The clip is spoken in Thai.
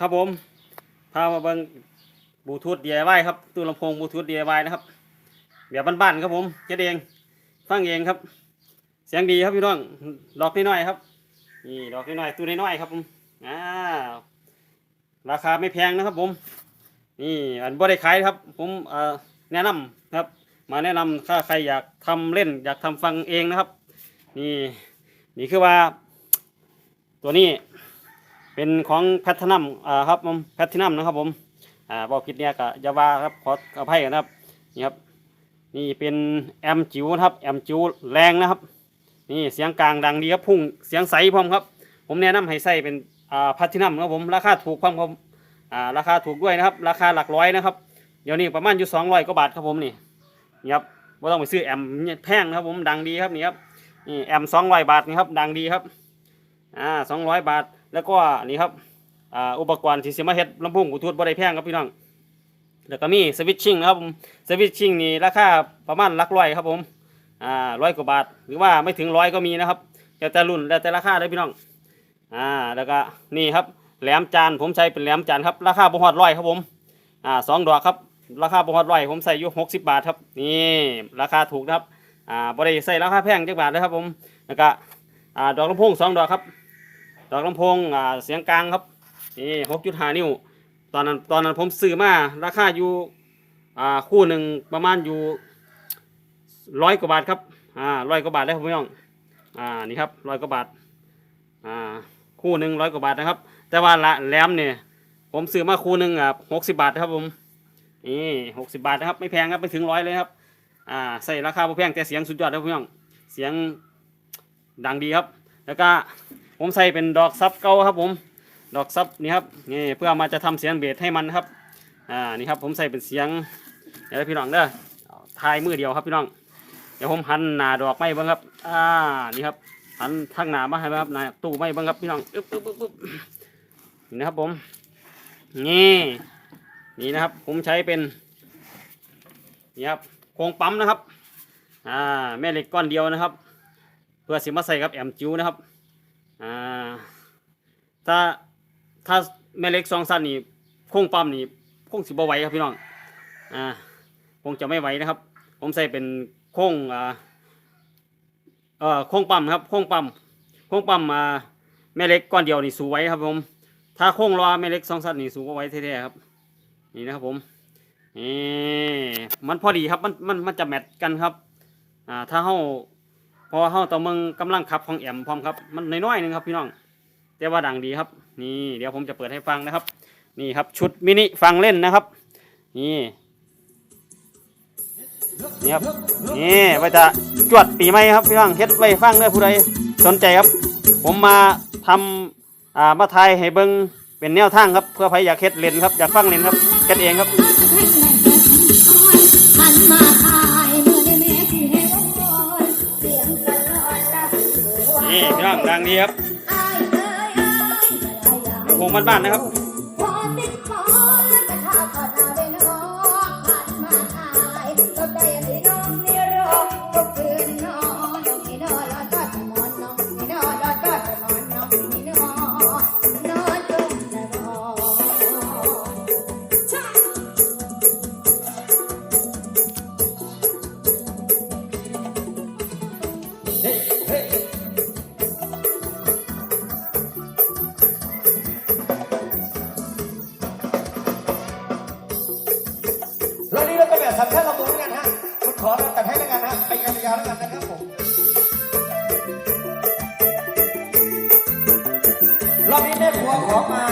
ครับผม พามาเบิ่งบลูทูธ DIY ครับตู้ลำโพงบลูทูธ DIY นะครับแบบบ้านๆครับผมเฮ็ดเองฟังเองครับ เสียงดีครับพี่น้องดอกน้อยๆครับนี่ดอกน้อยๆตู้น้อยๆครับผมอ่าราคาไม่แพงนะครับผม นี่อันบ่ได้ขายครับ ผมเอ่อแนะนำครับ มาแนะนำถ้าใครอยากทำเล่น อยากทำฟังเองนะครับ นี่นี่คือว่า ตัวนี้ เป็นของแพทนัมอ่าครับผมแพทนัมนะครับผมอ่าบอกผิดเนี่ยก็ยาวาครับขออภัยกันนะครับนี่ครับนี่เป็นแอมจิ๋วครับแอมจิ๋วแรงนะครับ นี่เสียงกลางดังดีครับพุ่งเสียงใสพร้อมครับ ผมแนะนำให้ใส่เป็นอ่าแพทนัมครับผมราคาถูกพร้อมครับอ่าราคาถูกด้วยนะครับ ราคาหลักร้อยนะครับเดี๋ยวนี้ประมาณอยู่สองร้อยกว่าบาทครับผมนี่นี่ครับไม่ต้องไปซื้อแอมแพงนะครับผมดังดีครับนี่ครับนี่แอมสองร้อยบาทนี่ครับดังดีครับ อ่าสองร้อยบาท แล้วก็นี่ครับอ่าอุปกรณ์ที่สิมาเฮ็ดลำโพงบลูทูธบ่ได้แพงครับพี่น้องแล้วก็มีสวิตชิ่งนะครับผมสวิตชิ่งนี่ราคาประมาณหลักร้อยครับผมอ่าร้อยกว่าบาท หรือว่าไม่ถึงร้อยก็มีนะครับแล้วแต่รุ่นแล้วแต่ราคาเลยพี่น้องอ่าแล้วก็นี่ครับแหลมจานผมใช้เป็นแหลมจานครับราคาบ่ฮอดร้อยครับผมอ่าสองดอกครับราคาประมาณร้อยผมใส่อยู่หกสิบบาทครับนี่ราคาถูกนะครับอ่าบริใส่ราคาแพงจักบาทเลยครับผมแล้วก็อ่าดอกลำโพงสองดอกครับ ดอกลำโพงอ่าเสียงกลางครับนี่หกจุดห้านิ้ว ตอนนั้นตอนนั้นผมซื้อมาราคาอยู่อ่าคู่หนึ่งประมาณอยู่ร้อยกว่าบาทครับอ่าร้อยกว่าบาทได้ครับพี่น้องอ่านี่ครับร้อยกว่าบาทอ่าคู่หนึ่งร้อยกว่าบาทนะครับ แต่ว่าละแหลมเนี่ยผมซื้อมาคู่หนึ่งอะหกสิบาทครับผมนี่หกสิบาทนะครับไม่แพงครับไม่ถึงร้อยเลยครับอ่าใส่ราคาไม่แพงแต่เสียงสุดยอดครับพี่น้องเสียงดังดีครับ แล้วก็ ผมใส่เป็นดอกซับเก่าครับผม ดอกซับนี่ครับนี่เพื่อมาจะทำเสียงเบสให้มันครับอ่านี่ครับผมใส่เป็นเสียงเดี๋ยวพี่น้องเด้อทายมือเดียวครับพี่น้องเดี๋ยวผมหันหนาดอกไม้บ้างครับอ่านี่ครับหันทางหน้ามาให้บ้างครับหนาตู้ไม้บ้างครับพี่น้องอึ๊บอึ๊บอึ๊บอึ๊บนี่นะครับผมนี่นี่นะครับผมใช้เป็นนี่ครับโครงปั๊มนะครับอ่าแม่เหล็กก้อนเดียวนะครับ เพื่อสิมาใส่กับแอมจิ๋วนะครับ ถ้าถ้าแม่เล็กสองสั้นนี่โครงปั๊มนี่คงสิบ่ไหวครับพี่น้องอ่าคงจะไม่ไหวนะครับ ผมใส่เป็นโครงอ่าเอ่อโครงปั๊มครับโครงปั๊มโครงปั๊มอ่าแม่เล็กก้อนเดียวนี่สูไหวครับผม ถ้าโค้งล้อแม่เล็กสองสัตว์นี่สูงกว่าไว้แท้ๆครับ นี่นะครับผมนี่มันพอดีครับมันมันมันจะแมทกันครับอ่าถ้าเฮาพอเฮาต่อมึงกำลังขับของแอมพร้อมครับ มันน้อยๆนึงครับพี่น้อง แต่ว่าดังดีครับ นี่เดี๋ยวผมจะเปิดให้ฟังนะครับ นี่ครับชุดมินิฟังเล่นนะครับ นี่นี่ครับนี่ไว้จะจวดปีใหม่ครับพี่น้องเฮ็ดไว้ฟังเด้อผู้ใดสนใจครับ ผมมาทำอ่ามาไทยให้เบิ้งเป็นแนวทางครับเพื่อใครอยากเฮ็ดเล่นครับอยากฟังเล่นครับเฮ็ดเองครับนี่พี่น้องดังดีครับ อะไรอย่างวงบ้านๆนะครับ ยาวแล้วกันนะครับผมรอบนี้แม่ครัวขอมา